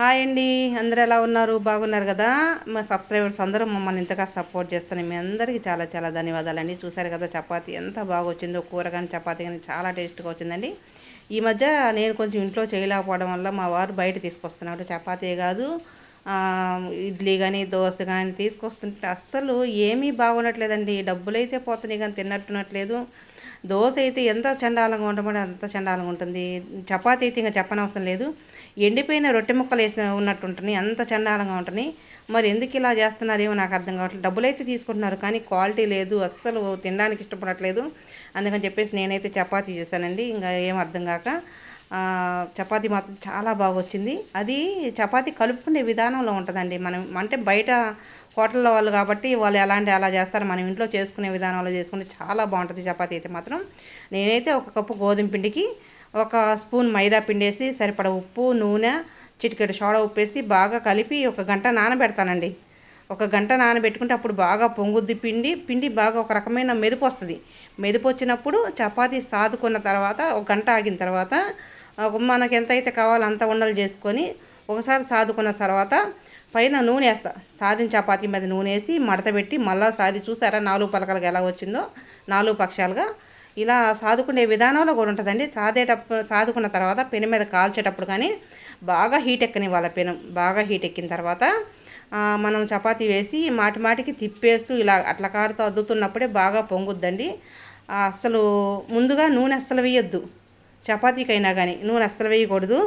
Hi అండి. అందరూ ఎలా ఉన్నారు? బాగున్నారు కదా? మా సబ్స్క్రైబర్స్ అందరూ మమ్మల్ని ఇంతగా సపోర్ట్ చేస్తున్నారు. మీ అందరికీ చాలా చాలా ధన్యవాదాలండి. చూసారు కదా చపాతీ ఎంత బాగా వచ్చిందో కూర కానీ చపాతీ కానీ చాలా టేస్ట్గా వచ్చిందండి. ఈ మధ్య నేను కొంచెం ఇంట్లో చేయలేకపోవడం వల్ల మా వారు బయట తీసుకొస్తున్నాడు చపాతీ కాదు ఇడ్లీ కానీ దోశ కానీ తీసుకొస్తుంటే అస్సలు ఏమీ బాగుండట్లేదండి. డబ్బులు అయితే పోతున్నాయి కానీ తిన్నట్టునట్లేదు దోశ అయితే ఎంత చండాలంగా ఉండమంటే అంత చండాలంగా ఉంటుంది. చపాతీ అయితే ఇంకా చెప్పనవసరం లేదు. ఎండిపోయిన రొట్టె ముక్కలు వేసిన ఉన్నట్టు ఉంటుంది అంత చండాలంగా ఉంటుంది మరి ఎందుకు ఇలా చేస్తున్నారేమో నాకు అర్థం కావట్లేదు. డబ్బులు అయితే తీసుకుంటున్నారు కానీ క్వాలిటీ లేదు. అస్సలు తినడానికి ఇష్టపడట్లేదు. అందుకని చెప్పేసి నేనైతే చపాతీ చేశానండి. ఇంకా ఏం అర్థం కాక చపాతీ మాత్రం చాలా బాగా వచ్చింది. అది చపాతి కలుపుకునే విధానంలో ఉంటుందండి. మనం అంటే బయట హోటల్లో వాళ్ళు కాబట్టి వాళ్ళు ఎలాంటి అలా చేస్తారు. మనం ఇంట్లో చేసుకునే విధానంలో చేసుకుంటే చాలా బాగుంటుంది చపాతీ అయితే మాత్రం. నేనైతే ఒక కప్పు గోధుమ పిండికి ఒక స్పూన్ మైదా పిండి వేసి సరిపడ ఉప్పు నూనె చిటికెడు సోడా ఉప్పేసి బాగా కలిపి ఒక గంట నానబెడతానండి. ఒక గంట నానబెట్టుకుంటే అప్పుడు బాగా పొంగుద్ది పిండి. పిండి బాగా ఒక రకమైన మెదుపు వస్తుంది. మెదుపు వచ్చినప్పుడు చపాతీ సాదుకున్న తర్వాత ఒక గంట ఆగిన తర్వాత మనకు ఎంత అయితే కావాలో అంత ఉండలు చేసుకొని ఒకసారి సాదుకున్న తర్వాత పైన నూనె వేస్తా. సాదిన చపాతీ మీద నూనె వేసి మడతపెట్టి మళ్ళీ సాది చూసారా నాలుగు పలకలుగా ఎలా వచ్చిందో? నాలుగు పక్షాలుగా. ఇలా సాదుకునే విధానంలో కూడా ఉంటుందండి. సాదేటప్పుడు సాదుకున్న తర్వాత పెను మీద కాల్చేటప్పుడు కానీ బాగా హీట్ ఎక్కనివ్వాలి పెను. బాగా హీట్ ఎక్కిన తర్వాత మనం చపాతీ వేసి మాటి మాటికి తిప్పేస్తూ ఇలా అట్లా కాడుతూ అద్దుతున్నప్పుడే బాగా పొంగుద్దండి. అసలు అస్సలు ముందుగా నూనె అస్సలు వేయొద్దు. చపాతీకైనా కానీ నూనె అస్సలు వేయకూడదు.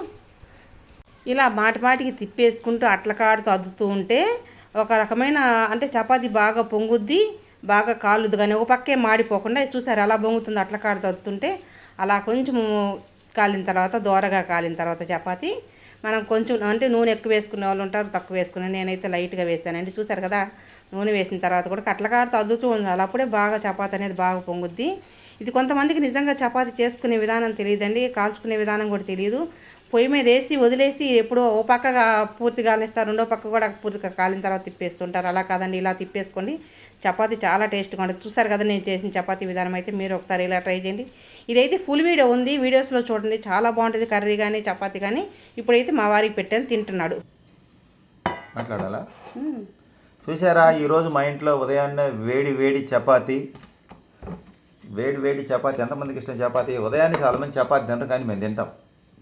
ఇలా మాటి మాటికి తిప్పేసుకుంటూ అట్ల కాడుతూ అద్దుతూ ఉంటే ఒక రకమైన అంటే చపాతీ బాగా పొంగుద్ది బాగా కాలుద్ది. కానీ ఒక పక్కే మాడిపోకుండా చూసారు అలా పొంగుతుంది అట్ల కాడుతూ అద్దుతుంటే అలా కొంచెం కాలిన తర్వాత దోరగా కాలిన తర్వాత చపాతీ. మనం కొంచెం అంటే నూనె ఎక్కువ వేసుకునే వాళ్ళు ఉంటారు తక్కువ వేసుకునే నేనైతే లైట్గా వేసానండి చూసారు కదా నూనె వేసిన తర్వాత కూడా కట్లకాడతో అద్దుతూ ఉండాలి. అప్పుడే బాగా చపాతీ అనేది బాగా పొంగుద్ది. ఇది కొంతమందికి నిజంగా చపాతీ చేసుకునే విధానం తెలియదండి కాల్చుకునే విధానం కూడా తెలియదు. పొయ్యి మీద వేసి వదిలేసి ఎప్పుడో ఓ పక్కగా పూర్తి కాలిస్తారు రెండో పక్క కూడా పూర్తిగా కాలిన తర్వాత తిప్పేస్తుంటారు. అలా కాదండి ఇలా తిప్పేసుకోండి చపాతీ చాలా టేస్ట్గా ఉంటుంది. చూసారు కదా నేను చేసిన చపాతీ విధానం అయితే మీరు ఒకసారి ఇలా ట్రై చేయండి. ఇదైతే ఫుల్ వీడియో ఉంది. వీడియోస్లో చూడండి చాలా బాగుంటుంది కర్రీ కానీ చపాతీ కానీ. ఇప్పుడైతే మా వారికి పెట్టాను తింటున్నాడు. మాట్లాడాలా? చూసారా ఈరోజు మా ఇంట్లో ఉదయాన్నే వేడి వేడి చపాతి. వేడి వేడి చపాతి ఎంతమందికి ఇష్టం చపాతి? ఉదయాన్నే చాలామంది చపాతి తింటారు కానీ మేము తింటాం.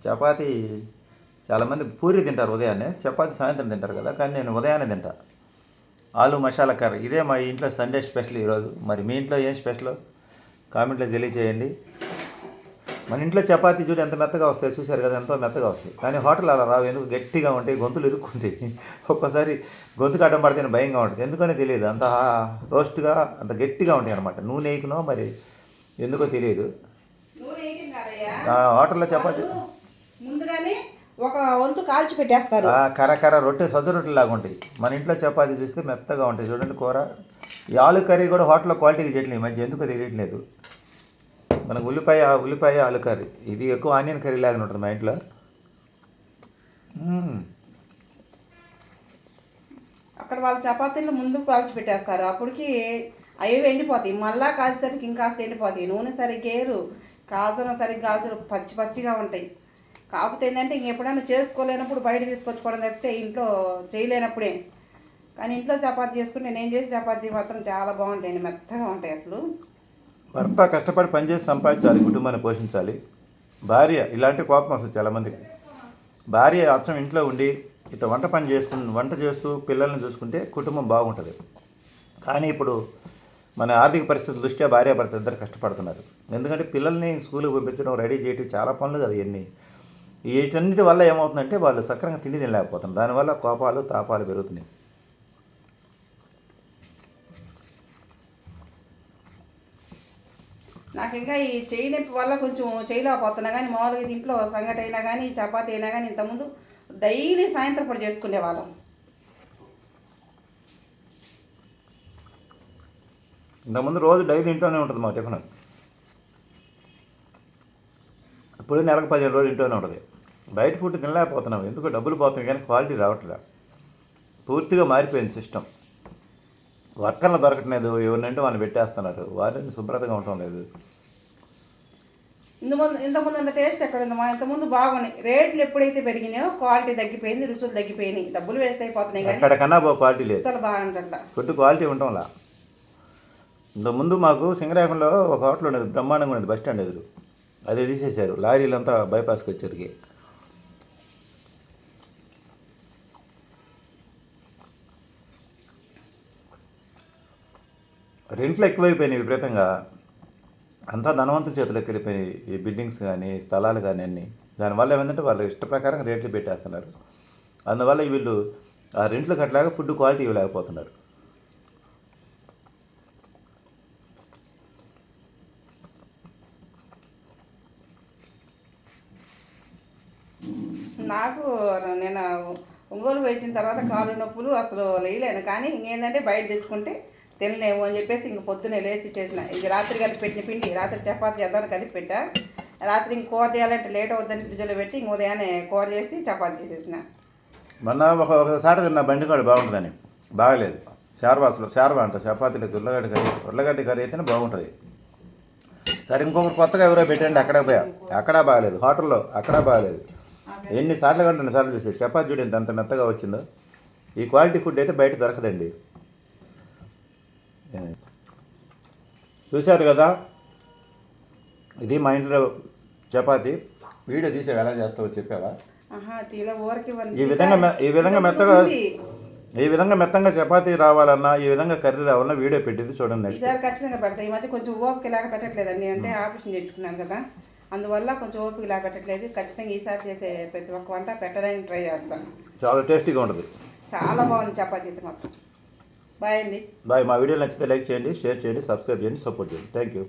చపాతి చాలామంది పూరి తింటారు ఉదయాన్నే. చపాతి సాయంత్రం తింటారు కదా కానీ నేను ఉదయాన్నే తింటా. ఆలు మసాలా కర్రీ. ఇదే మా ఇంట్లో సండే స్పెషల్ ఈరోజు. మరి మీ ఇంట్లో ఏం స్పెషల్? కామెంట్లో తెలియచేయండి. మన ఇంట్లో చపాతీ చూడు ఎంత మెత్తగా వస్తాయి చూశారు కదా ఎంతో మెత్తగా వస్తాయి. కానీ హోటల్ అలా రావు ఎందుకు? గట్టిగా ఉంటాయి గొంతులు ఇరుక్కుంటాయి. ఒక్కోసారి గొంతుకు అడ్డం పడితే భయంగా ఉంటుంది. ఎందుకని తెలియదు? అంత రోస్ట్గా అంత గట్టిగా ఉంటాయి అనమాట నూనె వేయకునో మరి ఎందుకో తెలియదు. ఆ, హోటల్లో చపాతీ ముందుగానే ఒక వంతు కాల్చి పెట్టేస్తారు. కర్ర కర్ర రొట్టె సద్దు రొట్టెలు లాగా ఉంటాయి. మన ఇంట్లో చపాతీ చూస్తే మెత్తగా ఉంటాయి. చూడండి కూర. ఈ ఆలు కర్రీ కూడా హోటల్లో క్వాలిటీకి చేయట్లేదు ఈ మధ్య ఎందుకో తెలియట్లేదు. మనకు ఉల్లిపాయ ఉల్లిపాయ ఆలు కర్రీ. ఇది ఎక్కువ ఆనియన్ కర్రీ లాగానే ఉంటుంది మా ఇంట్లో. అక్కడ వాళ్ళ చపాతీలు ముందు కాల్చి పెట్టేస్తారు. అప్పటికి అవి ఎండిపోతాయి. మళ్ళా కాల్చేసరికి ఇంకాస్త ఎండిపోతాయి. నూనె సరిగ్గా ఏరు కాల్చడం సరిగ్గా కాల్చడం పచ్చి పచ్చిగా ఉంటాయి. కాకపోతే ఏంటంటే ఇంక ఎప్పుడైనా చేసుకోలేనప్పుడు బయట తీసుకొచ్చుకోవడం తప్పితే ఇంట్లో చేయలేనప్పుడే. కానీ ఇంట్లో చపాతి చేసుకుంటే నేను చేసి చపాతీ మాత్రం చాలా బాగుంటాయండి మెత్తగా ఉంటాయి అసలు. భర్త కష్టపడి పనిచేసి సంపాదించాలి కుటుంబాన్ని పోషించాలి. భార్య ఇలాంటి కోపం అసలు చాలామందికి. భార్య అచ్చం ఇంట్లో ఉండి ఇట్లా వంట పని చేసుకుని వంట చేస్తూ పిల్లల్ని చూసుకుంటే కుటుంబం బాగుంటుంది. కానీ ఇప్పుడు మన ఆర్థిక పరిస్థితుల దృష్ట్యా భార్య భర్త ఇద్దరు కష్టపడుతున్నారు. ఎందుకంటే పిల్లల్ని స్కూల్కి పంపించడం రెడీ చేయడం చాలా పనులు కదా ఇవన్నీ వీటన్నిటి వల్ల ఏమవుతుందంటే వాళ్ళు సక్రంగా తిండి తినలేకపోతున్నారు. దానివల్ల కోపాలు తాపాలు పెరుగుతున్నాయి. నాకు ఇంకా ఈ చేయి నొప్పి వల్ల కొంచెం చేయలేకపోతున్నా కానీ మామూలుగా ఇది ఇంట్లో సంగటి అయినా కానీ చపాతీ అయినా కానీ ఇంతకుముందు డైలీ సాయంత్రం పూట చేసుకునే వాళ్ళం. ఇంతకుముందు రోజు డైలీ ఇంట్లోనే ఉంటుంది మా టిఫిన్. ఇప్పుడు నెలకు పదిహేను రోజులు ఇంట్లోనే ఉంటుంది. బయట ఫుడ్ తినలేకపోతున్నాం. ఎందుకు డబ్బులు పోతున్నాయి కానీ క్వాలిటీ రావట్లేదు? పూర్తిగా మారిపోయింది సిస్టమ్. వర్కర్లు దొరకట్లేదు. ఎవరినంటే వాళ్ళు పెట్టేస్తున్నారు. వారిని శుభ్రతగా ఉండటం లేదు. ఇంత ముందు ఇంత ముందు అంత టేస్ట్ ఎక్కడ ఉందమ్మా ఇంత ముందు బాగున్నాయి. రేట్లు ఎప్పుడైతే పెరిగినాయో క్వాలిటీ తగ్గిపోయింది రుచులు తగ్గిపోయినాయి. డబ్బులు వేస్ట్ అయిపోతున్నాయి కానీ ఎక్కడికన్నా బో క్వాలిటీ లేదు. అసలు బాగుంటట్లా ఫుడ్ క్వాలిటీ ఉండటంలా ఇంత ముందు మాకు సింగరాకంలో ఒక హోటల్ ఉండేది. బ్రహ్మాండంగా ఉండేది. బస్ స్టాండ్ ఎదురు. అది తీసేశారు. లారీలంతా బైపాస్కి వచ్చరికి రెంట్లు ఎక్కువైపోయినాయి విపరీతంగా. అంతా ధనవంతుల చేతులకు వెళ్ళిపోయినాయి ఈ బిల్డింగ్స్ కానీ స్థలాలు కానీ అన్నీ. దానివల్ల ఏమందంటే వాళ్ళు ఇష్ట ప్రకారం రేట్లు పెట్టేస్తున్నారు. అందువల్ల వీళ్ళు ఆ రెంట్లు కట్టలేక ఫుడ్ క్వాలిటీ ఇవ్వలేకపోతున్నారు. నాకు నేను ఒంగోలు వేసిన తర్వాత కాళ్ళు నొప్పులు అసలు లేయలేను. కానీ ఇంకేంటంటే బయట తెచ్చుకుంటే తినలేము అని చెప్పేసి ఇంక పొద్దున్నే లేచి చేసిన. ఇది రాత్రి కలిపి పెట్టిన పిండి రాత్రి చపాతి చేద్దామని కలిపి పెట్టా. రాత్రి ఇంక కూర చేయాలంటే లేట్ అవుద్దని ఫ్రిడ్జ్లో పెట్టి ఇంక ఉదయాన్నే కూర చేసి చపాతి చేసేసిన. మొన్న ఒక ఒకసారి తిన్న కూడా బాగుంటుందని. బాగలేదు. శార్వాసులు శార్వా అంట చపాతీలకు ఉర్లగడ్డ కర్రీ ఉర్లగడ్డ కర్రీ అయితేనే బాగుంటుంది. సరే ఇంకొకరు కొత్తగా ఎవరో పెట్టండి అక్కడ పోయా. అక్కడ బాగలేదు. హోటల్లో అక్కడ బాగలేదు. ఎన్నిసార్లు కంటే సార్లు చూసే చపాతీ చూడండి అంత మెత్తగా వచ్చిందో. ఈ క్వాలిటీ ఫుడ్ అయితే బయట దొరకదండి. చూశారు కదా? ఇది మా ఇంట్లో చపాతీ. వీడియో తీసావు ఎలా చేస్తావో చెప్పావా? ఈ విధంగా ఈ విధంగా మెత్తగా ఈ విధంగా మెత్తంగా చపాతీ రావాలన్నా ఈ విధంగా కర్రీ రావాలన్నా వీడియో పెట్టింది చూడండి నెక్స్ట్ ఖచ్చితంగా పెడతా. ఈ మధ్య కొంచెం ఓపిక లాగా పెట్టట్లేదండి అంటే ఆపరేషన్ చేయించుకున్నాను కదా. అందువల్ల కొంచెం ఓపిక లాగా పెట్టట్లేదు. ఖచ్చితంగా ఈసారి చేసే ప్రతి ఒక్క వంట పెట్టడానికి ట్రై చేస్తాను. చాలా టేస్టీగా ఉంటుంది. చాలా బాగుంది చపాతీ మాత్రం. బాయ్ అండి. బాయ్ మా వీడియో నచ్చితే లైక్ చేయండి షేర్ చేయండి సబ్స్క్రైబ్ చేయండి సపోర్ట్ చేయండి. Thank you